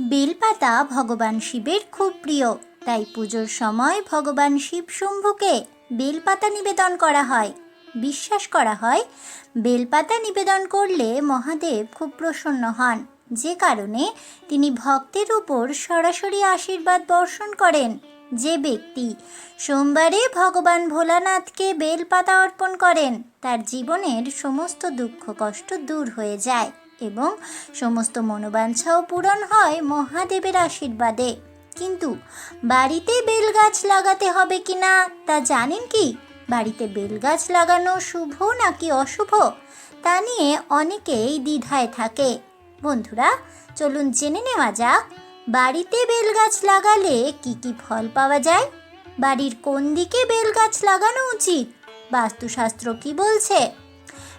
বেলপাতা ভগবান শিবের খুব প্রিয়, তাই পুজোর সময় ভগবান শিব শম্ভুকে বেলপাতা নিবেদন করা হয়। বিশ্বাস করা হয়, বেলপাতা নিবেদন করলে মহাদেব খুব প্রসন্ন হন। যে কারণে তিনি ভক্তের উপর সরাসরি আশীর্বাদ বর্ষণ করেন। যে ব্যক্তি সোমবারে ভগবান ভোলানাথকে বেলপাতা অর্পণ করেন, তার জীবনের সমস্ত দুঃখ কষ্ট দূর হয়ে যায়। এবং সমস্ত মনোবাঞ্ছাও পূরণ হয় মহাদেবের আশীর্বাদে। কিন্তু বাড়িতে বেলগাছ লাগাতে হবে কিনা তা জানেন কি? বাড়িতে বেলগাছ লাগানো শুভ নাকি অশুভ? তা নিয়ে অনেকেই দ্বিধায় থাকে। বন্ধুরা, চলুন জেনে নেওয়া যাক, বাড়িতে বেলগাছ লাগালে কি কি ফল পাওয়া যায়? বাড়ির কোন দিকে বেলগাছ লাগানো উচিত? বাস্তুশাস্ত্র কি বলছে?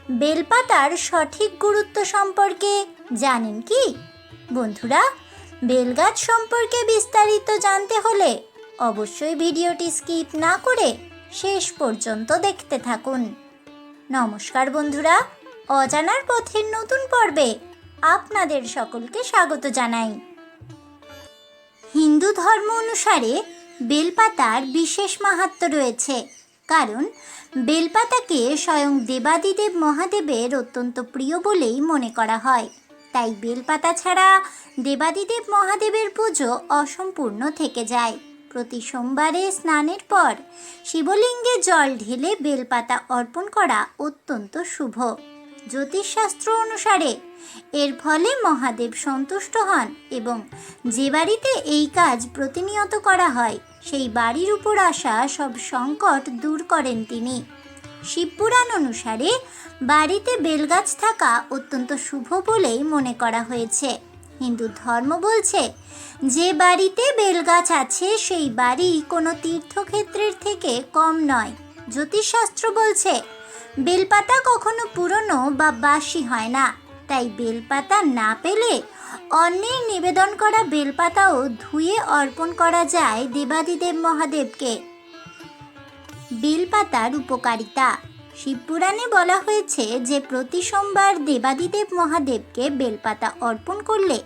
বেলপাতার সঠিক গুরুত্ব সম্পর্কে জানেন কি? বন্ধুরা, বেলগাছ সম্পর্কে বিস্তারিত জানতে হলে অবশ্যই ভিডিওটি স্কিপ না করে শেষ পর্যন্ত দেখতে থাকুন। নমস্কার বন্ধুরা, অজানার পথের নতুন পর্বে আপনাদের সকলকে স্বাগত জানাই। হিন্দু ধর্ম অনুসারে বেলপাতার বিশেষ মাহাত্ম রয়েছে, কারণ বেলপাতাকে স্বয়ং দেবাদিদেব মহাদেবের অত্যন্ত প্রিয় বলেই মনে করা হয়। তাই বেলপাতা ছাড়া দেবাদিদেব মহাদেবের পুজো অসম্পূর্ণ থেকে যায়। প্রতি সোমবারে স্নানের পর শিবলিঙ্গে জল ঢেলে বেলপাতা অর্পণ করা অত্যন্ত শুভ। জ্যোতিষশাস্ত্র অনুসারে এর ফলে মহাদেব সন্তুষ্ট হন এবং যে বাড়িতে এই কাজ প্রতিনিয়ত করা হয়, সেই বাড়ির উপর আসা সব সংকট দূর করেন তিনি। শিবপুরাণ অনুসারে বাড়িতে বেলগাছ থাকা অত্যন্ত শুভ বলেই মনে করা হয়েছে। হিন্দু ধর্ম বলছে, যে বাড়িতে বেলগাছ আছে, সেই বাড়ি কোনো তীর্থক্ষেত্রের থেকে কম নয়। জ্যোতিষশাস্ত্র বলছে, বেলপাতা কখনো পুরনো বা বাসি হয় না। তাই বেলপাতা না পেলে অন্যের নিবেদন করা বেলপাতাও ধুয়ে অর্পণ করা যায় দেবাদিদেব মহাদেবকে। বেলপাতার উপকারিতা। শিবপুরাণে বলা হয়েছে যে, প্রতি সোমবার দেবাদিদেব মহাদেবকে বেলপাতা অর্পণ করলে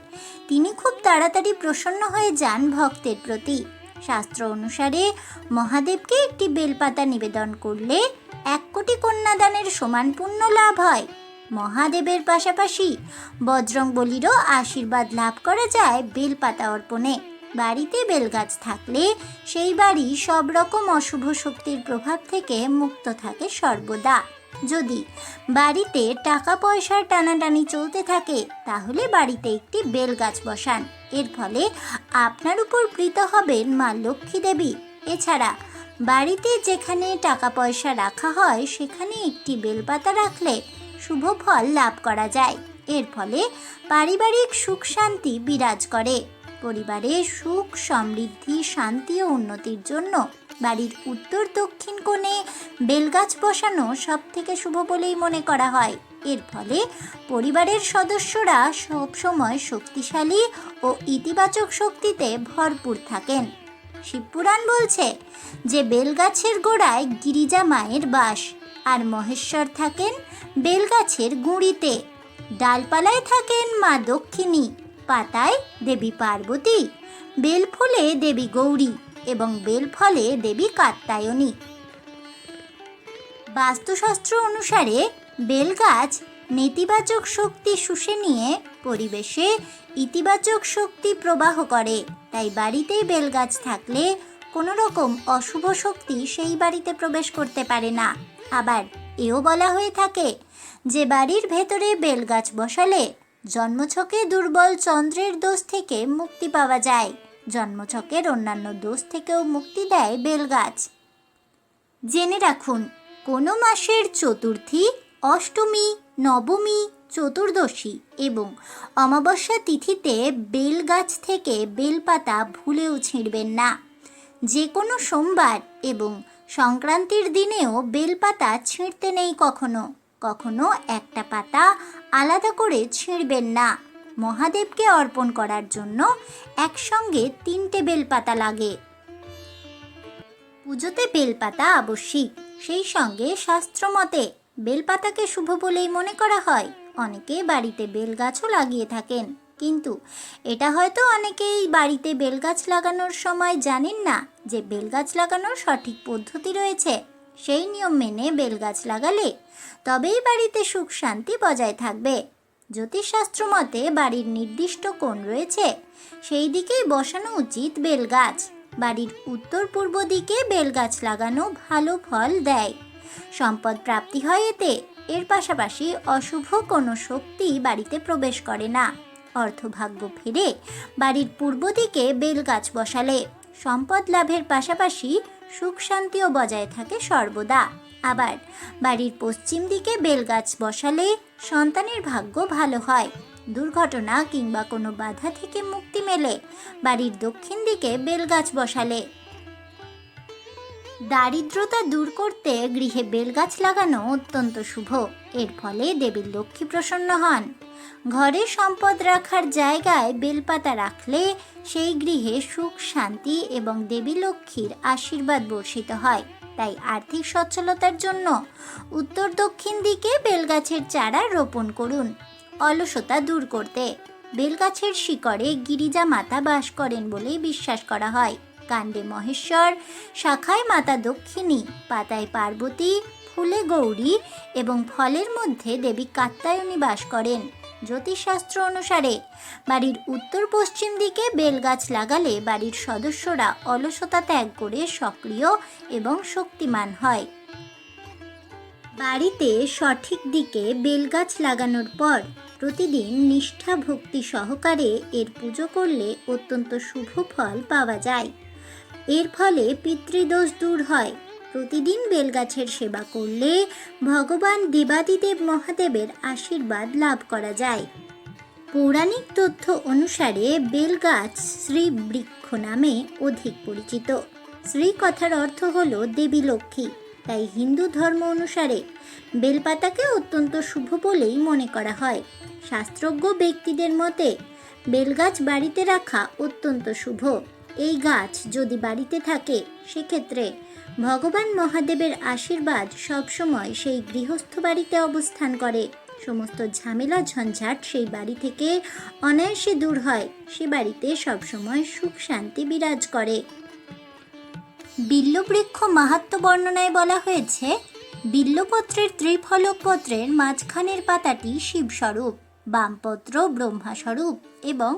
তিনি খুব তাড়াতাড়ি প্রসন্ন হয়ে যান ভক্তের প্রতি। শাস্ত্র অনুসারে মহাদেবকে একটি বেলপাতা নিবেদন করলে এক কোটি কন্যাদানের সমান পুণ্য লাভ হয়। মহাদেবের পাশাপাশি বজরংবলীরও আশীর্বাদ লাভ করা যায় বেলপাতা অর্পণে। বাড়িতে বেলগাছ থাকলে সেই বাড়ি সব রকম অশুভ শক্তির প্রভাব থেকে মুক্ত থাকে সর্বদা। যদি বাড়িতে টাকা পয়সার টানাটানি চলতে থাকে, তাহলে বাড়িতে একটি বেলগাছ বসান। এর ফলে আপনার উপর প্রীত হবেন মা লক্ষ্মী দেবী। এছাড়া বাড়িতে যেখানে টাকা পয়সা রাখা হয়, সেখানে একটি বেলপাতা রাখলে শুভ ফল লাভ করা যায়। এর ফলে পারিবারিক সুখ শান্তি বিরাজ করে। পরিবারে সুখ, সমৃদ্ধি, শান্তি ও উন্নতির জন্য বাড়ির উত্তর দক্ষিণ কোণে বেলগাছ বসানো সব থেকে শুভ বলেই মনে করা হয়। এর ফলে পরিবারের সদস্যরা সবসময় শক্তিশালী ও ইতিবাচক শক্তিতে ভরপুর থাকেন। শিবপুরাণ বলছে যে, বেলগাছের গোড়ায় গিরিজা মায়ের বাস। আর মহেশ্বর থাকেন বেলগাছের গুঁড়িতে। ডালপালায় থাকেন মা দক্ষিণী, পাতায় দেবী পার্বতী, বেলফুলে দেবী গৌরী এবং বেলফলে দেবী কাত্তায়নী বাস্তুশাস্ত্র অনুসারে বেলগাছ নেতিবাচক শক্তি শুষে নিয়ে পরিবেশে ইতিবাচক শক্তি প্রবাহ করে, তাই বাড়িতেই বেলগাছ থাকলে কোনো রকম অশুভ শক্তি সেই বাড়িতে প্রবেশ করতে পারে না। আবার এও বলা হয়ে থাকে যে বাড়ির ভেতরে বেলগাছ বসালে জন্মছকে দুর্বল চন্দ্রের দোষ থেকে মুক্তি পাওয়া যায়। জন্মছকের অন্যান্য দোষ থেকেও মুক্তি দেয় বেলগাছ। জেনে রাখুন, কোনো মাসের চতুর্থী অষ্টমী, নবমী, চতুর্দশী এবং অমাবস্যা তিথিতে বেল গাছ থেকে বেলপাতা ভুলেও ছিঁড়বেন না। যে কোনো সোমবার এবং সংক্রান্তির দিনেও বেলপাতা ছিঁড়তে নেই কখনো। কখনো একটা পাতা আলাদা করে ছিঁড়বেন না। মহাদেবকে অর্পণ করার জন্য একসঙ্গে তিনটে বেলপাতা লাগে। পুজোতে বেলপাতা আবশ্যিক, সেই সঙ্গে শাস্ত্রমতে বেলপাতাকে শুভ বলেই মনে করা হয়। অনেকে বাড়িতে বেল গাছও লাগিয়ে থাকেন। কিন্তু এটা হয়তো অনেকেই বাড়িতে বেলগাছ লাগানোর সময় জানেন না। যে বেলগাছ লাগানোর সঠিক পদ্ধতি রয়েছে, সেই নিয়ম মেনে বেলগাছ লাগালে তবেই বাড়িতে সুখ শান্তি বজায় থাকবে। জ্যোতিষশাস্ত্র মতে বাড়ির নির্দিষ্ট কোণ রয়েছে, সেই দিকেই বসানো উচিত বেলগাছ। বাড়ির উত্তর পূর্ব দিকে বেলগাছ লাগানো ভালো ফল দেয়। সম্পদ প্রাপ্তি হয় এতে, এর পাশাপাশি অশুভ কোনো শক্তি বাড়িতে প্রবেশ করে না। অর্থভাগ্য ফিরে বাড়ির পূর্ব দিকে বেলগাছ বসালে। সম্পদ লাভের পাশাপাশি সুখ শান্তিও বজায় থাকে সর্বদা। আবার বাড়ির পশ্চিম দিকে বেলগাছ বসালে সন্তানের ভাগ্য ভালো হয়। দুর্ঘটনা কিংবা কোনো বাধা থেকে মুক্তি মেলে। বাড়ির দক্ষিণ দিকে বেলগাছ বসালে দারিদ্রতা দূর করতে গৃহে বেলগাছ লাগানো অত্যন্ত শুভ। এর ফলে দেবীর লক্ষ্মী প্রসন্ন হন। ঘরে সম্পদ রাখার জায়গায় বেলপাতা রাখলে সেই গৃহে সুখ, শান্তি এবং দেবী লক্ষ্মীর আশীর্বাদ বর্ষিত হয়। তাই আর্থিক সচ্ছলতার জন্য উত্তর দক্ষিণ দিকে বেলগাছের চারা রোপণ করুন। অলসতা দূর করতে। বেলগাছের শিকড়ে গিরিজা মাতা বাস করেন বলেই বিশ্বাস করা হয়। কাণ্ডে মহেশ্বর, শাখায় মাতা দক্ষিণী, পাতায় পার্বতী, ফুলে গৌরী এবং ফলের মধ্যে দেবী কাত্তায়নী বাস করেন জ্যোতিষশাস্ত্র অনুসারে। বাড়ির উত্তর পশ্চিম দিকে বেলগাছ লাগালে বাড়ির সদস্যরা অলসতা ত্যাগ করে সক্রিয় এবং শক্তিমান হয়। বাড়িতে সঠিক দিকে বেলগাছ লাগানোর পর প্রতিদিন নিষ্ঠা ভক্তি সহকারে এর পুজো করলে অত্যন্ত শুভ ফল পাওয়া যায়। এর ফলে পিতৃদোষ দূর হয়। প্রতিদিন বেলগাছের সেবা করলে ভগবান দেবাদিদেব মহাদেবের আশীর্বাদ লাভ করা যায়। পৌরাণিক তথ্য অনুসারে বেলগাছ শ্রী বৃক্ষ নামে অধিক পরিচিত। শ্রী কথার অর্থ হল দেবী লক্ষ্মী। তাই হিন্দু ধর্ম অনুসারে বেলপাতাকে অত্যন্ত শুভ বলেই মনে করা হয়। শাস্ত্রজ্ঞ ব্যক্তিদের মতে, বেলগাছ বাড়িতে রাখা অত্যন্ত শুভ। এই গাছ যদি বাড়িতে থাকে, সেক্ষেত্রে ভগবান মহাদেবের আশীর্বাদ সবসময় সেই গৃহস্থ বাড়িতে অবস্থান করে। সমস্ত ঝামেলা ঝঞ্ঝাট সেই বাড়ি থেকে অনায়াসে দূর হয়, সে বাড়িতে সবসময় সুখ শান্তি বিরাজ করে। বিল্লবৃক্ষ মাহাত্ম বর্ণনায় বলা হয়েছে, বিল্লপত্রের ত্রিফলক পত্রের মাঝখানের পাতাটি শিবস্বরূপ, বামপত্র ব্রহ্মাস্বরূপ এবং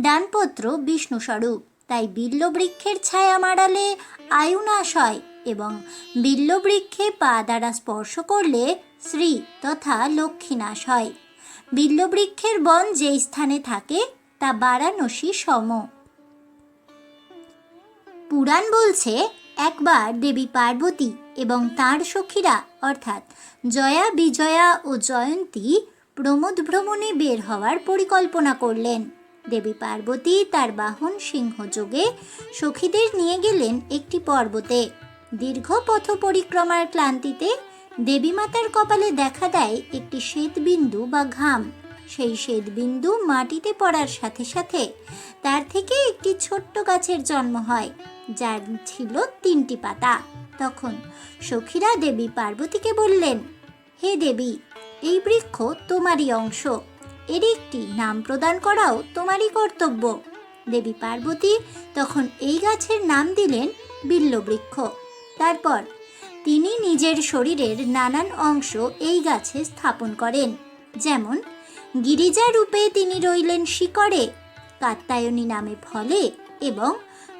ডানপত্র বিষ্ণুস্বরূপ। তাই বিল্লবৃক্ষের ছায়া মাড়ালে আয়ু নাশ হয় এবং বিল্লবৃক্ষে পা দ্বারা স্পর্শ করলে শ্রী তথা লক্ষ্মী নাশ হয়। বিল্লবৃক্ষের বন যেই স্থানে থাকে, তা বারাণসী সম। পুরাণ বলছে, একবার দেবী পার্বতী এবং তাঁর সখীরা, অর্থাৎ জয়া, বিজয়া ও জয়ন্তী প্রমোদ ভ্রমণে বের হওয়ার পরিকল্পনা করলেন। দেবী পার্বতী তার বাহন সিংহযোগে সখীদের নিয়ে গেলেন একটি পর্বতে। দীর্ঘ পথ পরিক্রমার ক্লান্তিতে দেবী মাতার কপালে দেখা দেয় একটি শ্বেতবিন্দু বা ঘাম। সেই শ্বেতবিন্দু মাটিতে পড়ার সাথে সাথে তার থেকে একটি ছোট্ট গাছের জন্ম হয়, যার ছিল তিনটি পাতা। তখন সখীরা দেবী পার্বতীকে বললেন, হে দেবী, এই বৃক্ষ তোমারই অংশ। এর একটি নাম প্রদান করাও তোমারই কর্তব্য। দেবী পার্বতী তখন এই গাছের নাম দিলেন বিল্লবৃক্ষ। তারপর তিনি নিজের শরীরের নানান অংশ এই গাছে স্থাপন করেন। যেমন, গিরিজা রূপে তিনি রইলেন শিকড়ে কাত্তায়নী নামে ফলে এবং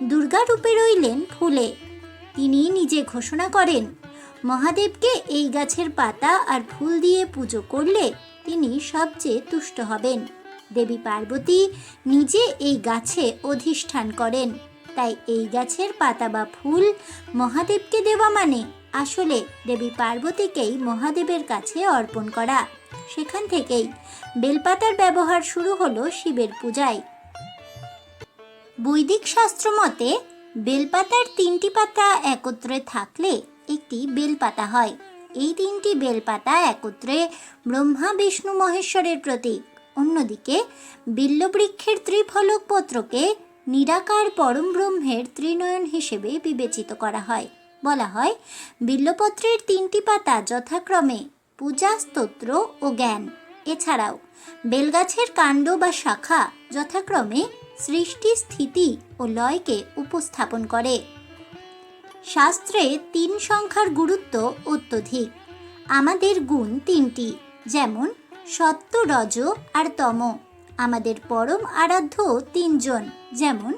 দুর্গা রূপে রইলেন ফুলে। তিনি নিজে ঘোষণা করেন, মহাদেবকে এই গাছের পাতা আর ফুল দিয়ে পুজো করলে তিনি সবচেয়ে তুষ্ট হবেন। দেবী পার্বতী নিজে এই গাছে অধিষ্ঠান করেন। তাই এই গাছের পাতা বা ফুল মহাদেবকে দেওয়া মানে আসলে দেবী পার্বতীকেই মহাদেবের কাছে অর্পণ করা। সেখান থেকেই বেলপাতার ব্যবহার শুরু হলো শিবের পূজায়। বৈদিক শাস্ত্র মতে, বেলপাতার তিনটি পাতা একত্রে থাকলে একটি বেলপাতা হয়। এই তিনটি বেলপাতা একত্রে ব্রহ্মা, বিষ্ণু, মহেশ্বরের প্রতীক। অন্যদিকে বিল্লবৃক্ষের ত্রিফলক পত্রকে নিরাকার পরম ব্রহ্মের ত্রিনয়ন হিসেবে বিবেচিত করা হয়। বলা হয়, বিল্লপত্রের তিনটি পাতা যথাক্রমে পূজা, স্তোত্র ও জ্ঞান। এছাড়াও বেলগাছের কাণ্ড বা শাখা যথাক্রমে সৃষ্টি, স্থিতি ও লয়কে উপস্থাপন করে। শাস্ত্রে তিন সংখ্যার গুরুত্ব অত্যধিক। আমাদের গুণ তিনটি, যেমন সত্য রজ আর তম। আমাদের পরম আরাধ্য তিনজন, যেমন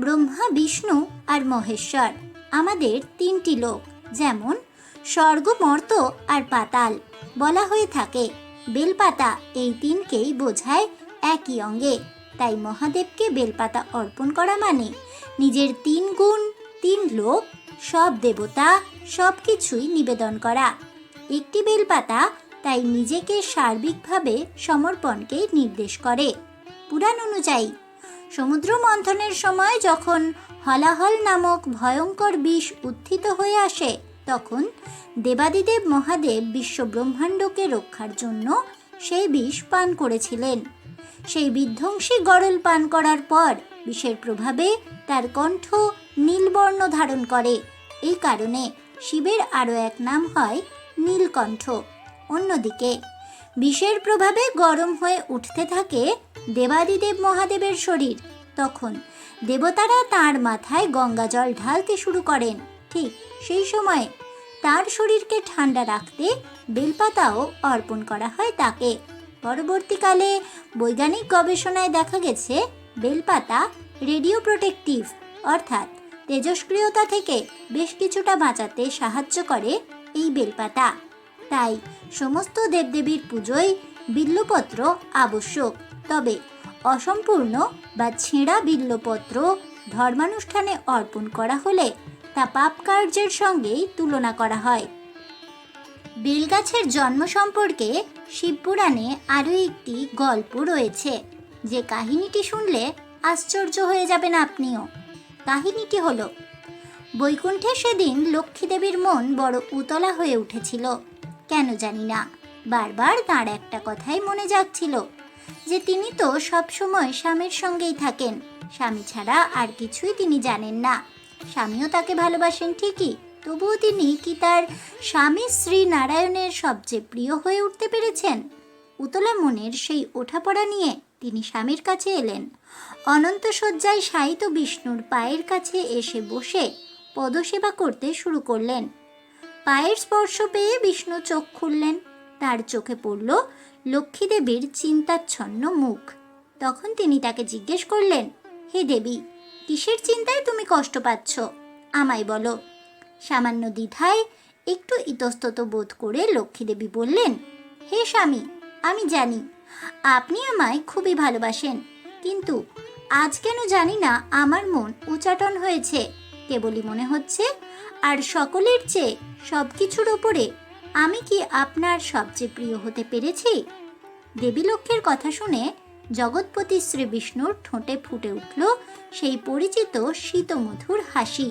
ব্রহ্মা, বিষ্ণু আর মহেশ্বর। আমাদের তিনটি লোক, যেমন স্বর্গ মর্ত আর পাতাল। বলা হয়ে থাকে, বেলপাতা এই তিনকেই বোঝায় একই অঙ্গে। তাই মহাদেবকে বেলপাতা অর্পণ করা মানে নিজের তিন গুণ, তিন লোক সব দেবতা সব কিছুই নিবেদন করা। একটি বেলপাতা তাই নিজেকে সার্বিকভাবে সমর্পণকে নির্দেশ করে। পুরাণ অনুযায়ী, সমুদ্র মন্থনের সময় যখন হলাহল নামক ভয়ঙ্কর বিষ উত্থিত হয়ে আসে, তখন দেবাদিদেব মহাদেব বিশ্ব ব্রহ্মাণ্ডকে রক্ষার জন্য সেই বিষ পান করেছিলেন। সেই বিধ্বংসী গরল পান করার পর, বিষের প্রভাবে তার কণ্ঠ নীলবর্ণ ধারণ করে। এই কারণে শিবের আরও এক নাম হয় নীলকণ্ঠ। অন্যদিকে, বিষের প্রভাবে গরম হয়ে উঠতে থাকে দেবাদিদেব মহাদেবের শরীর। তখন দেবতারা তার মাথায় গঙ্গা জল ঢালতে শুরু করেন। ঠিক সেই সময়ে তার শরীরকে ঠান্ডা রাখতে বেলপাতাও অর্পণ করা হয় তাকে। পরবর্তীকালে বৈজ্ঞানিক গবেষণায় দেখা গেছে, বেলপাতা রেডিও প্রোটেক্টিভ, অর্থাৎ তেজস্ক্রিয়তা থেকে বেশ কিছুটা বাঁচাতে সাহায্য করে এই বেলপাতা। তাই সমস্ত দেবদেবীর পুজোয় বিল্লপত্র আবশ্যক। তবে অসম্পূর্ণ বা ছেঁড়া বিল্লপত্র ধর্মানুষ্ঠানে অর্পণ করা হলে তা পাপ কার্যের সঙ্গেই তুলনা করা হয়। বেলগাছের জন্ম সম্পর্কে শিবপুরাণে আরও একটি গল্প রয়েছে। যে কাহিনীটি শুনলে আশ্চর্য হয়ে যাবেন আপনিও। কাহিনীটি হলো, বৈকুণ্ঠে সেদিন লক্ষ্মীদেবীর মন বড় উতলা হয়ে উঠেছিল। কেন জানি না, বারবার তার একটা কথাই মনে যাচ্ছিল, যে তিনি তো সবসময় স্বামীর সঙ্গেই থাকেন, স্বামী ছাড়া আর কিছুই তিনি জানেন না। স্বামীও তাকে ভালোবাসেন ঠিকই, তবুও তিনি কি তার স্বামী শ্রী নারায়ণের সবচেয়ে প্রিয় হয়ে উঠতে পেরেছেন? উতলা মনের সেই ওঠাপড়া নিয়ে তিনি স্বামীর কাছে এলেন। অনন্ত শয্যায় শায়িত বিষ্ণুর পায়ের কাছে এসে বসে পদসেবা করতে শুরু করলেন। পায়ের স্পর্শ পেয়ে বিষ্ণু চোখ খুললেন। তার চোখে পড়ল লক্ষ্মীদেবীর চিন্তাচ্ছন্ন মুখ। তখন তিনি তাকে জিজ্ঞেস করলেন, হে দেবী, কিসের চিন্তায় তুমি কষ্ট পাচ্ছ? আমায় বলো। সামান্য দ্বিধায় একটু ইতস্তত বোধ করে লক্ষ্মীদেবী বললেন, হে স্বামী, আমি জানি, আপনি আমায় খুবই ভালোবাসেন। কিন্তু আজ কেন জানি না আমার মন উচাটন হয়েছে। কেবলই মনে হচ্ছে, আর সকলের চেয়ে সব কিছুর ওপরে আমি কি আপনার সবচেয়ে প্রিয় হতে পেরেছি? দেবী লক্ষ্মীর কথা শুনে জগৎপতি শ্রী বিষ্ণুর ঠোঁটে ফুটে উঠল সেই পরিচিত শীতমধুর হাসি।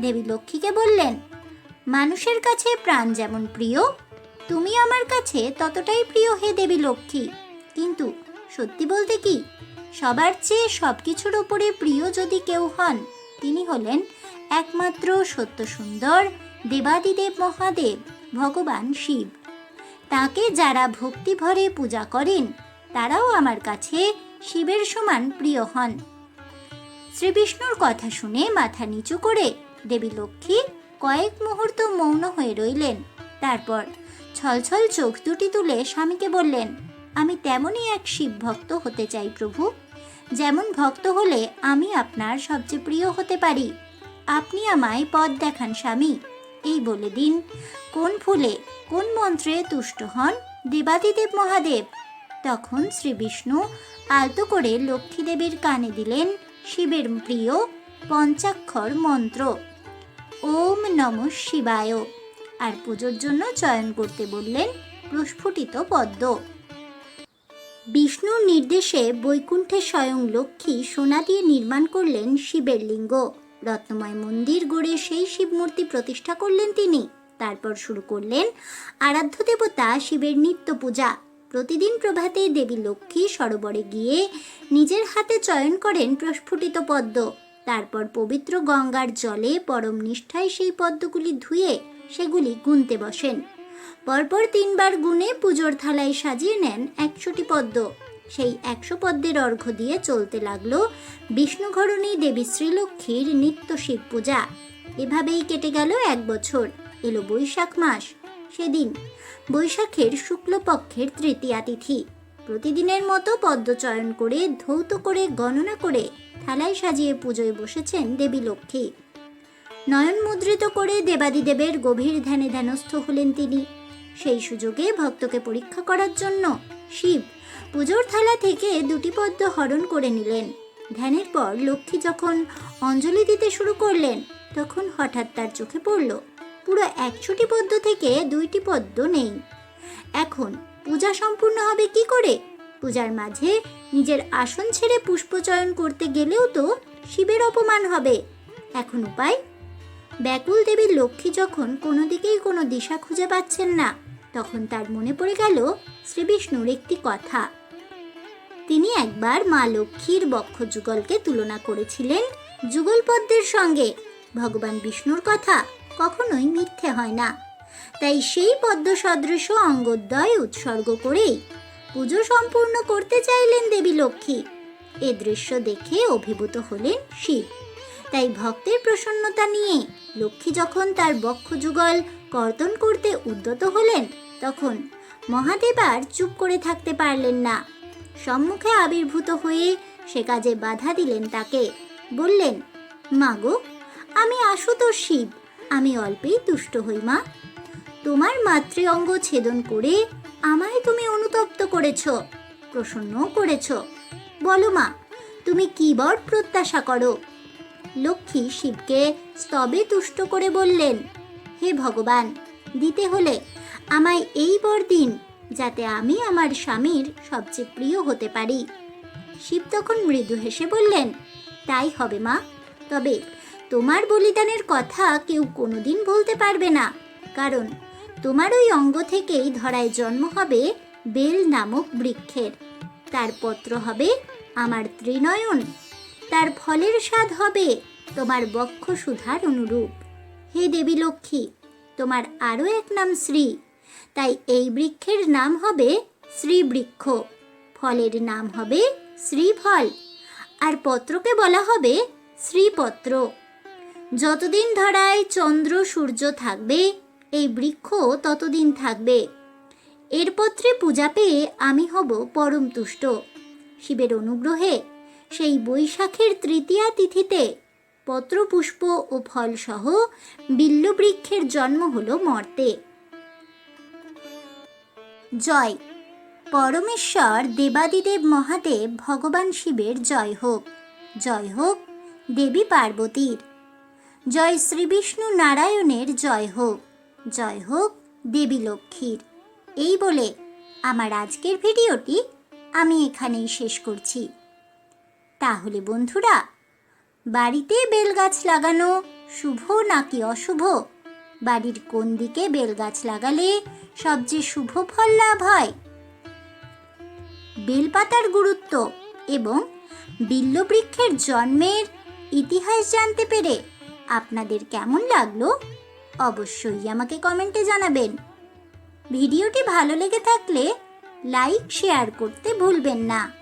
দেবী লক্ষ্মীকে বললেন, মানুষের কাছে প্রাণ যেমন প্রিয়, তুমি আমার কাছে ততটাই প্রিয় হে দেবী লক্ষ্মী। কিন্তু সত্যি বলতে কি সবার চেয়ে সব কিছুর ওপরে প্রিয় যদি কেউ হন, তিনি হলেন একমাত্র সত্য সুন্দর দেবাদিদেব মহাদেব, ভগবান শিব। তাকে যারা ভক্তি ভরে পূজা করেন, তারাও আমার কাছে শিবের সমান প্রিয় হন। শ্রীবিষ্ণুর কথা শুনে মাথা নিচু করে দেবী লক্ষ্মী কয়েক মুহূর্ত মৌন হয়ে রইলেন। তারপর ছলছল চোখ দুটি তুলে স্বামীকে বললেন আমি তেমনই এক শিব ভক্ত হতে চাই, প্রভু। যেমন ভক্ত হলে আমি আপনার সবচেয়ে প্রিয় হতে পারি। আপনি আমায় পথ দেখান, স্বামী। এই বলে দিন, কোন ফুলে, কোন মন্ত্রে তুষ্ট হন? দেবাদিদেব মহাদেব। তখন শ্রী বিষ্ণু আলতো করে লক্ষ্মী দেবীর কানে দিলেন শিবের প্রিয় পঞ্চাক্ষর মন্ত্র। ওম নম শিবায়। আর পুজোর জন্য চয়ন করতে বললেন প্রস্ফুটিত পদ্ম। বিষ্ণুর নির্দেশে বৈকুণ্ঠে স্বয়ং লক্ষ্মী সোনা দিয়ে নির্মাণ করলেন শিবের লিঙ্গ। রত্নময় মন্দির গড়ে সেই শিব মূর্তি প্রতিষ্ঠা করলেন তিনি। তারপর শুরু করলেন আরাধ্য দেবতা শিবের নিত্য পূজা। প্রতিদিন প্রভাতে দেবী লক্ষ্মী সরোবরে গিয়ে নিজের হাতে চয়ন করেন প্রস্ফুটিত পদ্ম। তারপর পবিত্র গঙ্গার জলে পরম নিষ্ঠায় সেই পদ্মগুলি ধুয়ে সেগুলি গুনতে বসেন। পরপর তিনবার গুনে পুজোর থালায় সাজিয়ে নেন একশোটি পদ্ম। সেই একশো পদ্মের অর্ঘ্য দিয়ে চলতে লাগল বিষ্ণুঘরণী দেবী শ্রীলক্ষ্মীর নিত্য শিব পূজা। এভাবেই কেটে গেল এক বছর, এলো বৈশাখ মাস। সেদিন বৈশাখের শুক্লপক্ষের তৃতীয়া তিথি। প্রতিদিনের মতো পদ্ম চয়ন করে ধৌত করে গণনা করে থালায় সাজিয়ে পুজোয় বসেছেন দেবী লক্ষ্মী। নয়ন মুদ্রিত করে দেবাদিদেবের গভীর ধ্যানে ধ্যানস্থ হলেন তিনি। সেই সুযোগে ভক্তকে পরীক্ষা করার জন্য শিব পুজোর থালা থেকে দুটি পদ্ম হরণ করে নিলেন। ধ্যানের পর লক্ষ্মী যখন অঞ্জলি দিতে শুরু করলেন, তখন হঠাৎ তার চোখে পড়ল, পুরো একশোটি পদ্ম থেকে দুইটি পদ্ম নেই। এখন পূজা সম্পূর্ণ হবে কি করে? পূজার মাঝে নিজের আসন ছেড়ে পুষ্পচয়ন করতে গেলেও তো শিবের অপমান হবে। এখন উপায় ব্যাকুল দেবী লক্ষ্মী যখন কোনো দিকেই কোনো দিশা খুঁজে পাচ্ছেন না, তখন তার মনে পড়ে গেল শ্রীবিষ্ণুর একটি কথা। তিনি একবার মা লক্ষ্মীর বক্ষ যুগলকে তুলনা করেছিলেন যুগলপদ্মের সঙ্গে। ভগবান বিষ্ণুর কথা কখনোই মিথ্যে হয় না। তাই সেই পদ্ম সদৃশ অঙ্গোদ্বয় উৎসর্গ করেই পুজো সম্পূর্ণ করতে চাইলেন দেবী লক্ষ্মী। এ দৃশ্য দেখে অভিভূত হলেন শিব। তাই ভক্তের প্রসন্নতা নিয়ে লক্ষ্মী যখন তার বক্ষ যুগল কর্তন করতে উদ্যত হলেন, তখন মহাদেব আর চুপ করে থাকতে পারলেন না। সম্মুখে আবির্ভূত হয়ে সে কাজে বাধা দিলেন তাকে। বললেন মাগো আমি আশুতোষ শিব, আমি অল্পেই তুষ্ট হই মা। তোমার মাতৃ অঙ্গ ছেদন করে আমায় তুমি অনুতপ্ত করেছ, প্রসন্নও করেছ। বলো মা, তুমি কি বর প্রত্যাশা করো? লক্ষ্মী শিবকে স্তবে তুষ্ট করে বললেন, হে ভগবান, দিতে হলে আমায় এই বর দিন, যাতে আমি আমার স্বামীর সবচেয়ে প্রিয় হতে পারি। শিব তখন মৃদু হেসে বললেন, তাই হবে মা, তবে তোমার বলিদানের কথা কেউ কোনোদিন বলতে পারবে না, কারণ তোমার ওই অঙ্গ থেকেই ধরায় জন্ম হবে বেল নামক বৃক্ষের, তার পত্র হবে আমার ত্রিনয়ন। তার ফলের স্বাদ হবে, তোমার বক্ষ সুধার অনুরূপ। হে দেবী লক্ষ্মী, তোমার আরও এক নাম শ্রী। তাই এই বৃক্ষের নাম হবে শ্রীবৃক্ষ। ফলের নাম হবে শ্রীফল। আর পত্রকে বলা হবে শ্রীপত্র। যতদিন ধরায় চন্দ্র, সূর্য থাকবে, এই বৃক্ষ ততদিন থাকবে। এর পত্রে পূজা পেয়ে আমি হব পরম তুষ্ট। শিবের অনুগ্রহে সেই বৈশাখের তৃতীয়া তিথিতে পত্রপুষ্প ও ফলসহ বিল্লবৃক্ষের জন্ম হল মর্তে। জয়। পরমেশ্বর দেবাদিদেব মহাদেব ভগবান শিবের জয় হোক। জয় হোক দেবী পার্বতীর। জয় শ্রীবিষ্ণু নারায়ণের জয় হোক। জয় হোক দেবী লক্ষ্মীর। এই বলে আমার আজকের ভিডিওটি আমি এখানেই শেষ করছি। তাহলে বন্ধুরা, বাড়িতে বেলগাছ লাগানো শুভ নাকি অশুভ? বাড়ির কোন দিকে বেলগাছ লাগালে সবচেয়ে শুভ ফল লাভ হয়? বেলপাতার গুরুত্ব এবং বিল্লবৃক্ষের জন্মের ইতিহাস জানতে পেরে আপনাদের কেমন লাগল অবশ্যই আমাকে কমেন্টে জানাবেন। ভিডিওটি ভালো লেগে থাকলে লাইক, শেয়ার করতে ভুলবেন না।